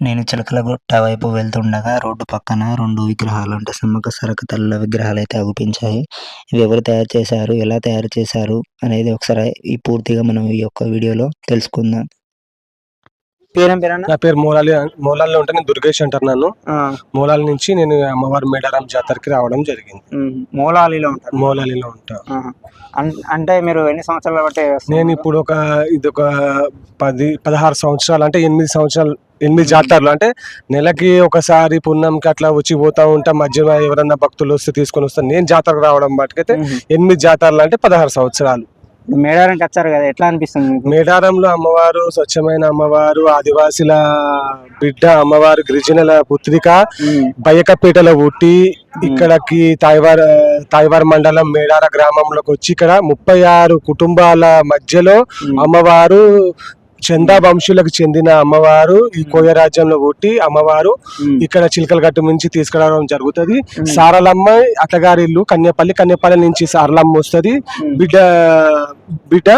నేను చిలకలగుట్ట వైపు వెళ్తుండగా రోడ్డు పక్కన రెండు విగ్రహాలు అంటే సమ్మక్క సారక్క తల్లుల విగ్రహాలు అయితే అగుపించాయి ఇవి ఎవరు తయారు చేశారు? ఎలా తయారు చేశారు? అనేది ఒకసారి ఈ పూర్తిగా మనం ఈ యొక్క వీడియోలో తెలుసుకుందాం. పేరేం పేరన్నా నా పేరు మూలాలి మూలాల్లో ఉంటే నేను దుర్గేష్ అంటారు నన్ను. మూలాల నుంచి నేను అమ్మవారి మేడారం జాతరకి రావడం జరిగింది. మూలాలిలో ఉంటారు. మూలాలిలో ఉంటా. అంటే మీరు ఎన్ని సంవత్సరాలు బట్టి నేను ఇప్పుడు ఒక ఇది ఒక పది పదహారు సంవత్సరాలు అంటే ఎనిమిది సంవత్సరాలు ఎనిమిది జాతరలు. అంటే నెలకి ఒకసారి పున్నంకి అట్లా వచ్చి పోతా ఉంటా మధ్యలో ఎవరన్నా భక్తులు వస్తే తీసుకొని వస్తాను నేను జాతరకు రావడం బట్టుకైతే ఎనిమిది జాతరలు అంటే పదహారు సంవత్సరాలు. మేడారానికి వచ్చారు కదా ఎట్లా అనిపిస్తుంది మీకు? మేడారంలో అమ్మవారు స్వచ్ఛమైన అమ్మవారు ఆదివాసుల బిడ్డ అమ్మవారు గిరిజనుల పుత్రిక. బయ్యకపేటలో పుట్టి ఇక్కడకి తాయివార్ తాయివార్ మండలం మేడార గ్రామంలోకి వచ్చి ఇక్కడ ముప్పై ఆరు కుటుంబాల మధ్యలో అమ్మవారు చందా వంశులకు చెందిన అమ్మవారు ఈ కోయ రాజ్యంలో పుట్టి అమ్మవారు. ఇక్కడ చిలకల గట్టు నుంచి తీసుకురావడం జరుగుతుంది. సారలమ్మ అత్తగారి ఇల్లు కన్యపల్లి కన్యపల్లి నుంచి సారలమ్మ వస్తుంది. బిడ్డ బిడ్డ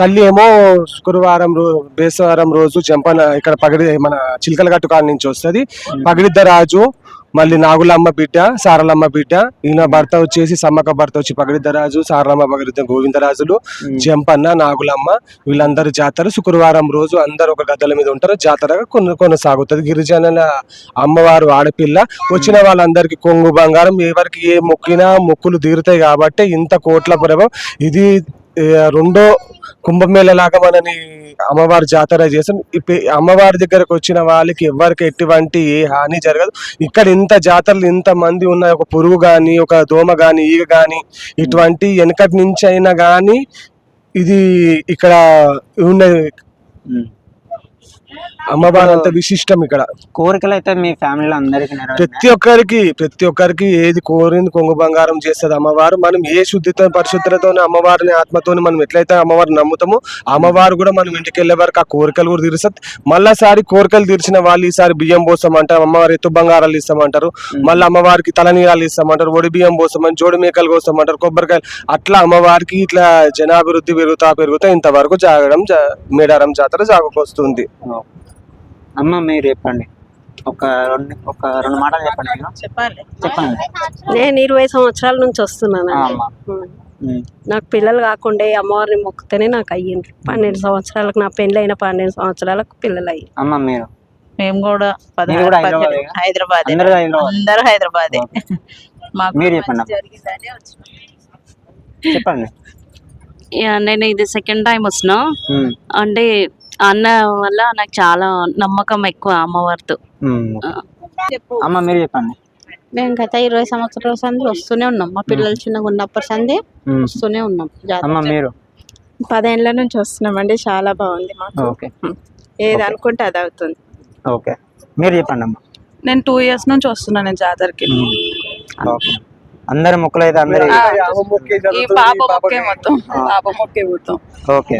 తల్లి ఏమో శుక్రవారం రో బేసవారం రోజు చెంపన ఇక్కడ పగిడి మన చిలకల గట్టు కాడ నుంచి వస్తుంది. పగిడిద్ద రాజు మళ్ళీ నాగులమ్మ బిడ్డ సారలమ్మ బిడ్డ ఈయన భర్త వచ్చేసి సమ్మక్క భర్త వచ్చి పగిడిద్ద రాజు సారలమ్మ పగిడిద్ద గోవిందరాజులు జంపన్న నాగులమ్మ వీళ్ళందరూ జాతర శుక్రవారం రోజు అందరు ఒక గద్దల మీద ఉంటారు. జాతర కొన కొనసాగుతుంది. గిరిజనుల అమ్మవారు ఆడపిల్ల వచ్చిన వాళ్ళందరికీ కొంగు బంగారం ఎవరికి ఏ మొక్కినా మొక్కులు తీరుతాయి కాబట్టి ఇంత కోట్ల ప్రభావం. ఇది రెండో కుంభమేళ లాగా మనని అమ్మవారి జాతర చేసాం ఇప్పుడు అమ్మవారి దగ్గరకు వచ్చిన వాళ్ళకి ఎవరికి ఎటువంటి ఏ హాని జరగదు. ఇక్కడ ఇంత జాతరలు ఇంత మంది ఉన్నాయి ఒక పురుగు కానీ ఒక దోమ కానీ ఈగ కానీ ఇటువంటి వెనకటి నుంచి అయినా కానీ ఇది ఇక్కడ ఉన్నది అమ్మవారు అంత విశిష్టం ఇక్కడ. కోరికలు అయితే మీ ఫ్యామిలీలో అందరికి? ప్రతి ఒక్కరికి ప్రతి ఒక్కరికి ఏది కోరింది కొంగు బంగారం చేస్తుంది అమ్మవారు. మనం ఏ శుద్ధితో పరిశుద్ధతతో అమ్మవారిని ఆత్మతోని మనం ఎట్లయితే అమ్మవారిని నమ్ముతామో అమ్మవారు కూడా మనం ఇంటికి వెళ్ళే వరకు ఆ కోరికలు కూడా తీరుస్తుంది మళ్ళాసారి కోరికలు తీర్చిన వాళ్ళు ఈసారి బియ్యం పోస్తామంటారు అమ్మవారి ఎత్తు బంగారాలు ఇస్తామంటారు మళ్ళీ అమ్మవారికి తలనీరాలు ఇస్తామంటారు ఒడి బియ్యం పోస్తామని జోడి మేకలు కోస్తామంటారు కొబ్బరికాయలు. అట్లా అమ్మవారికి ఇట్లా జనాభివృద్ధి పెరుగుతా పెరుగుతా ఇంతవరకు జాగడం మేడారం జాతర జాగకొస్తుంది. అమ్మ మీరు చెప్పండి ఒక రెండు ఒక రెండు మాటలు చెప్పండి. చెప్పాలి చెప్పండి నేను ఇరవై సంవత్సరాల నుంచి వస్తున్నాను ఆ, అమ్మ ఉమ్. నాకు పిల్లలు కాకుండా అమ్మవారిని మొక్కుతేనే నాకు అయ్యింది పన్నెండు సంవత్సరాలకు నా పెళ్ళి అయిన పన్నెండు సంవత్సరాలకు పిల్లలు అయ్యి అమ్మ మీరు మేము కూడా మీరు కూడా హైదరాబాదే? అందరూ హైదరాబాద్. అందరూ హైదరాబాదే మాకు మీరు చెప్పండి అమ్మ. జరిగిందని వచ్చినాం. చెప్పండి యా, నేను ఇది సెకండ్ టైం వచ్చిన ఉమ్. అంటే అన్న వల్ల నాకు చాలా నమ్మకం ఎక్కువ అమ్మవారితో. అమ్మ మీరు చెప్పండి. మేము గత ఇరవై సంవత్సరాల సంది వస్తూనే ఉన్నాం. మా పిల్లలు చిన్నగా ఉన్నప్పటి సంది. వస్తూనే ఉన్నాం. అమ్మ మీరు? పదేళ్ళ నుంచి వస్తున్నామండి. చాలా బాగుంది మాకు. ఓకే. ఏది అనుకుంటే అది అవుతుంది. ఓకే. మీరు చెప్పండి అమ్మ. నేను టూ ఇయర్స్ నుంచి వస్తున్నాను నేను జాతరకి. ఓకే. అందరి మొక్కలు అయితే అందరి ఈ పాప మొక్కే మొత్తం. పాప మొక్కే మొత్తం. ఓకే.